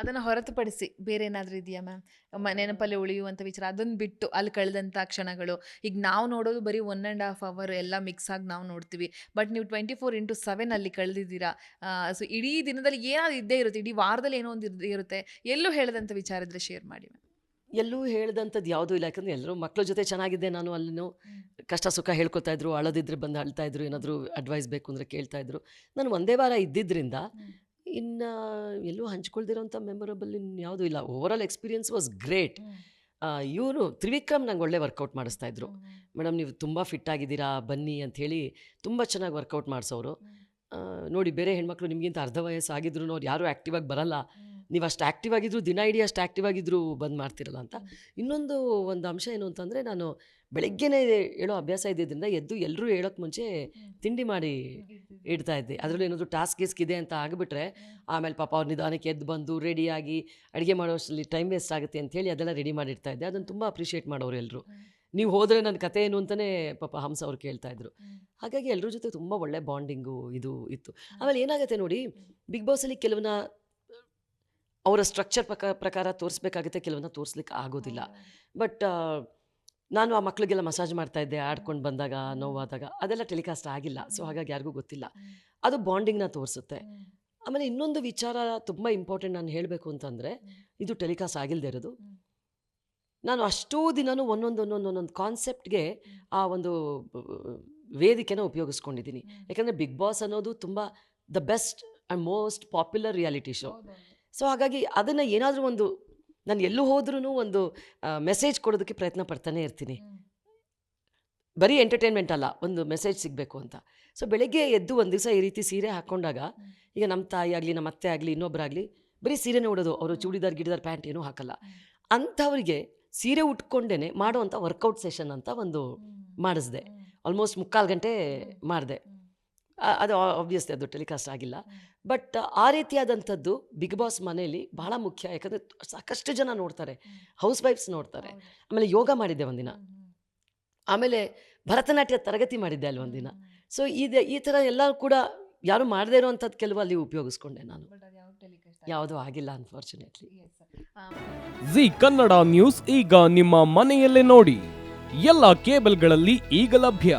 ಅದನ್ನ ಹೊರತುಪಡಿಸಿ ಬೇರೆ ಏನಾದ್ರೂ ಇದೆಯಾ ಮ್ಯಾಮ್? ನೆನಪಲ್ಲಿ ಉಳಿಯುವಂತ ವಿಚಾರ ಅದನ್ನ ಬಿಟ್ಟು ಅಲ್ಲಿ ಕಳೆದಂತ ಕ್ಷಣಗಳು. ಈಗ ನಾವು ನೋಡೋದು ಬರೀ ಒನ್ ಆ್ಯಂಡ್ ಹಾಫ್ ಅವರ್ ಎಲ್ಲ ಮಿಕ್ಸ್ ಆಗಿ ನಾವು ನೋಡ್ತೀವಿ. ಬಟ್ ನೀವು ಟ್ವೆಂಟಿ ಫೋರ್ ಇಂಟು ಸೆವೆನ್ ಅಲ್ಲಿ ಕಳೆದಿದ್ದೀರಾ? ಸೊ ಇಡೀ ದಿನದಲ್ಲಿ ಏನಾದ್ರು ಇದ್ದೇ ಇರುತ್ತೆ? ಇಡೀ ವಾರದಲ್ಲಿ ಏನೋ ಒಂದು ಇರುತ್ತೆ. ಎಲ್ಲೂ ಹೇಳದಂತ ವಿಚಾರ ಇದ್ರೆ ಶೇರ್ ಮಾಡಿ ಮ್ಯಾಮ್. ಎಲ್ಲೂ ಹೇಳ್ದಂಥದ್ದು ಯಾವುದೂ ಇಲ್ಲ. ಯಾಕಂದರೆ ಎಲ್ಲರೂ ಮಕ್ಕಳ ಜೊತೆ ಚೆನ್ನಾಗಿದ್ದೆ ನಾನು ಅಲ್ಲಿನೂ. ಕಷ್ಟ ಸುಖ ಹೇಳ್ಕೊತಾ ಇದ್ರು ಅಳದಿದ್ರೆ ಬಂದು ಅಳ್ತಾ ಇದ್ರು ಏನಾದರೂ ಅಡ್ವೈಸ್ ಬೇಕು ಅಂದರೆ ಕೇಳ್ತಾ ಇದ್ರು. ನಾನು ಒಂದೇ ವಾರ ಇದ್ದಿದ್ದರಿಂದ ಇನ್ನು ಎಲ್ಲೂ ಹಂಚ್ಕೊಳ್ದಿರೋಂಥ ಮೆಮೊರಬಲ್ ಇನ್ನು ಯಾವುದೂ ಇಲ್ಲ. Over all experience was great ಇವರು ತ್ರಿವಿಕ್ರಮ್ ನಂಗೆ ಒಳ್ಳೆ ವರ್ಕೌಟ್ ಮಾಡಿಸ್ತಾ ಇದ್ರು. ಮೇಡಮ್ ನೀವು ತುಂಬ ಫಿಟ್ ಆಗಿದ್ದೀರಾ ಬನ್ನಿ ಅಂಥೇಳಿ ತುಂಬ ಚೆನ್ನಾಗಿ ವರ್ಕೌಟ್ ಮಾಡಿಸೋರು ನೋಡಿ ಬೇರೆ ಹೆಣ್ಮಕ್ಳು ನಿಮಗಿಂತ ಅರ್ಧ ವಯಸ್ಸು ಆಗಿದ್ರು ಅವ್ರು ಯಾರೂ ಆ್ಯಕ್ಟಿವಾಗಿ ಬರಲ್ಲ ನೀವು ಅಷ್ಟು ಆ್ಯಕ್ಟಿವ್ ಆಗಿದ್ರು ದಿನ ಇಡೀ ಅಷ್ಟು ಆ್ಯಕ್ಟಿವ್ ಆಗಿದ್ರು ಬಂದ್ ಮಾಡ್ತಿರಲ್ಲ ಅಂತ. ಇನ್ನೊಂದು ಒಂದು ಅಂಶ ಏನು ಅಂತಂದರೆ ನಾನು ಬೆಳಗ್ಗೆನೇ ಹೇಳೋ ಅಭ್ಯಾಸ ಇದ್ದಿದ್ದರಿಂದ ಎದ್ದು ಎಲ್ಲರೂ ಹೇಳೋಕ್ಕೆ ಮುಂಚೆ ತಿಂಡಿ ಮಾಡಿ ಇಡ್ತಾ ಇದ್ದೆ. ಅದರಲ್ಲೂ ಏನಾದರೂ ಟಾಸ್ಕ್ ಗೀಸ್ಕ್ ಇದೆ ಅಂತ ಆಗಿಬಿಟ್ರೆ ಆಮೇಲೆ ಪಾಪ ಅವ್ರು ನಿಧಾನಕ್ಕೆ ಎದ್ದು ಬಂದು ರೆಡಿಯಾಗಿ ಅಡುಗೆ ಮಾಡೋಷ್ಟರಲ್ಲಿ ಟೈಮ್ ವೇಸ್ಟ್ ಆಗುತ್ತೆ ಅಂತೇಳಿ ಅದೆಲ್ಲ ರೆಡಿ ಮಾಡಿಡ್ತಾ ಇದ್ದೆ. ಅದನ್ನು ತುಂಬ ಅಪ್ರಿಷಿಯೇಟ್ ಮಾಡೋರು ಎಲ್ಲರೂ ನೀವು ಹೋದರೆ ನನ್ನ ಕತೆ ಏನು ಅಂತಲೇ ಪಾಪ ಹಂಸ ಅವ್ರು ಕೇಳ್ತಾ ಇದ್ರು. ಹಾಗಾಗಿ ಎಲ್ಲರ ಜೊತೆ ತುಂಬ ಒಳ್ಳೆ ಬಾಂಡಿಂಗು ಇದು ಇತ್ತು. ಆಮೇಲೆ ಏನಾಗುತ್ತೆ ನೋಡಿ ಬಿಗ್ ಬಾಸಲ್ಲಿ ಕೆಲವನ್ನ ಅವರ ಸ್ಟ್ರಕ್ಚರ್ ಪ್ರಕ ಪ್ರಕಾರ ತೋರಿಸ್ಬೇಕಾಗುತ್ತೆ ಕೆಲವನ್ನ ತೋರಿಸ್ಲಿಕ್ಕೆ ಆಗೋದಿಲ್ಲ. ಬಟ್ ನಾನು ಆ ಮಕ್ಕಳಿಗೆಲ್ಲ ಮಸಾಜ್ ಮಾಡ್ತಾ ಇದ್ದೆ ಆಡ್ಕೊಂಡು ಬಂದಾಗ ನೋವಾದಾಗ ಅದೆಲ್ಲ ಟೆಲಿಕಾಸ್ಟ್ ಆಗಿಲ್ಲ. ಸೊ ಹಾಗಾಗಿ ಯಾರಿಗೂ ಗೊತ್ತಿಲ್ಲ. ಅದು ಬಾಂಡಿಂಗ್ನ ತೋರಿಸುತ್ತೆ. ಆಮೇಲೆ ಇನ್ನೊಂದು ವಿಚಾರ ತುಂಬ ಇಂಪಾರ್ಟೆಂಟ್ ನಾನು ಹೇಳಬೇಕು ಅಂತಂದರೆ ಇದು ಟೆಲಿಕಾಸ್ಟ್ ಆಗಿಲ್ಲದೆ ಇರೋದು. ನಾನು ಅಷ್ಟೂ ದಿನನೂ ಒಂದೊಂದು ಒಂದೊಂದು ಒಂದೊಂದು ಕಾನ್ಸೆಪ್ಟ್ಗೆ ಆ ಒಂದು ವೇದಿಕೆನ ಉಪಯೋಗಿಸ್ಕೊಂಡಿದ್ದೀನಿ. ಯಾಕಂದರೆ ಬಿಗ್ ಬಾಸ್ ಅನ್ನೋದು ತುಂಬ the best and most popular reality show so ಹಾಗಾಗಿ ಅದನ್ನು ಏನಾದರೂ ಒಂದು ನಾನು ಎಲ್ಲೂ ಹೋದ್ರೂ ಒಂದು ಮೆಸೇಜ್ ಕೊಡೋದಕ್ಕೆ ಪ್ರಯತ್ನ ಪಡ್ತಾನೆ ಇರ್ತೀನಿ. ಬರೀ ಎಂಟರ್ಟೈನ್ಮೆಂಟ್ ಅಲ್ಲ ಒಂದು ಮೆಸೇಜ್ ಸಿಗಬೇಕು ಅಂತ. ಸೊ ಬೆಳಗ್ಗೆ ಎದ್ದು ಒಂದು ದಿವಸ ಈ ರೀತಿ ಸೀರೆ ಹಾಕ್ಕೊಂಡಾಗ ಈಗ ನಮ್ಮ ತಾಯಿ ಆಗಲಿ ನಮ್ಮ ಅತ್ತೆ ಆಗಲಿ ಇನ್ನೊಬ್ಬರಾಗಲಿ ಬರೀ ಸೀರೆನೇ ಉಡೋದು ಅವರು ಚೂಡಿದಾರ್ ಗಿಡಿದಾರ್ ಪ್ಯಾಂಟ್ ಏನೂ ಹಾಕಲ್ಲ. ಅಂಥವ್ರಿಗೆ ಸೀರೆ ಉಟ್ಕೊಂಡೇ ಮಾಡೋವಂಥ ವರ್ಕೌಟ್ ಸೆಷನ್ ಅಂತ ಒಂದು ಮಾಡಿಸ್ದೆ. ಆಲ್ಮೋಸ್ಟ್ ಮುಕ್ಕಾಲು ಗಂಟೆ ಮಾಡಿದೆ. ಅದು ಆಬ್ವಿಯಸ್ಲಿ ಅದು ಟೆಲಿಕಾಸ್ಟ್ ಆಗಿಲ್ಲ. ಬಟ್ ಆ ರೀತಿಯಾದಂಥದ್ದು ಬಿಗ್ ಬಾಸ್ ಮನೆಯಲ್ಲಿ ಬಹಳ ಮುಖ್ಯ. ಯಾಕಂದರೆ ಸಾಕಷ್ಟು ಜನ ನೋಡ್ತಾರೆ ಹೌಸ್ ವೈಫ್ಸ್ ನೋಡ್ತಾರೆ. ಆಮೇಲೆ ಯೋಗ ಮಾಡಿದ್ದೆ ಒಂದಿನ. ಆಮೇಲೆ ಭರತನಾಟ್ಯ ತರಗತಿ ಮಾಡಿದ್ದೆ ಅಲ್ಲಿ ಒಂದಿನ. ಸೊ ಇದೆ ಈ ಥರ ಎಲ್ಲ ಕೂಡ ಯಾರು ಮಾಡದೇ ಇರುವಂಥದ್ದು ಕೆಲವು ಅಲ್ಲಿ ಉಪಯೋಗಿಸ್ಕೊಂಡೆ ನಾನು. ಯಾವುದೂ ಆಗಿಲ್ಲ. ಅನ್ಫಾರ್ಚುನೇಟ್ಲಿ ಜಿ ಕನ್ನಡ ನ್ಯೂಸ್ ಈಗ ನಿಮ್ಮ ಮನೆಯಲ್ಲೇ ನೋಡಿ. ಎಲ್ಲ ಕೇಬಲ್ಗಳಲ್ಲಿ ಈಗ ಲಭ್ಯ.